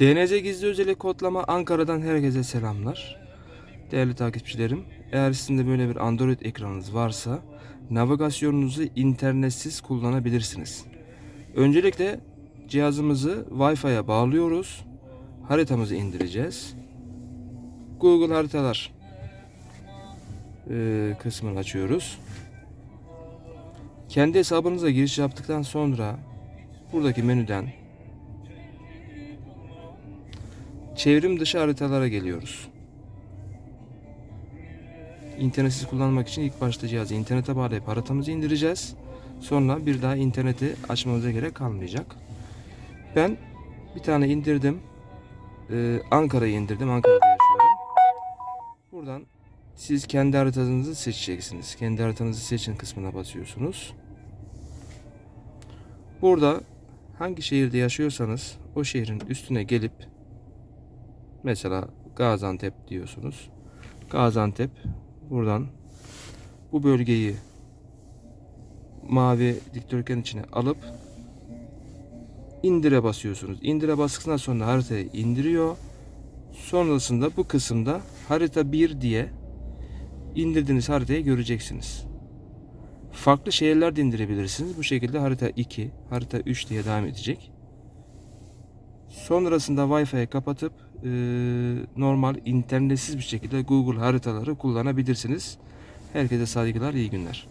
DNZ gizli özellik kodlama Ankara'dan herkese selamlar. Değerli takipçilerim, eğer sizin de böyle bir Android ekranınız varsa navigasyonunuzu internetsiz kullanabilirsiniz. Öncelikle cihazımızı Wi-Fi'ye bağlıyoruz. Haritamızı indireceğiz. Google haritalar e, kısmını açıyoruz. Kendi hesabınıza giriş yaptıktan sonra buradaki menüden çevrim dışı haritalara geliyoruz. İnternetsiz kullanmak için ilk başta cihazı internete bağlayıp haritamızı indireceğiz. Sonra bir daha interneti açmamıza gerek kalmayacak. Ben bir tane indirdim. Ee, Ankara'yı indirdim. Ankara'da yaşıyorum. Buradan siz kendi haritanızı seçeceksiniz. Kendi haritanızı seçin kısmına basıyorsunuz. Burada hangi şehirde yaşıyorsanız o şehrin üstüne gelip mesela Gaziantep diyorsunuz. Gaziantep buradan bu bölgeyi mavi dikdörtgen içine alıp indire basıyorsunuz. İndire bastıktan sonra haritayı indiriyor. Sonrasında bu kısımda harita 1 diye indirdiğiniz haritayı göreceksiniz. Farklı şehirler de indirebilirsiniz. Bu şekilde harita 2, harita 3 diye devam edecek. Sonrasında Wi-Fi'yi kapatıp e, normal internetsiz bir şekilde Google haritaları kullanabilirsiniz. Herkese saygılar, iyi günler.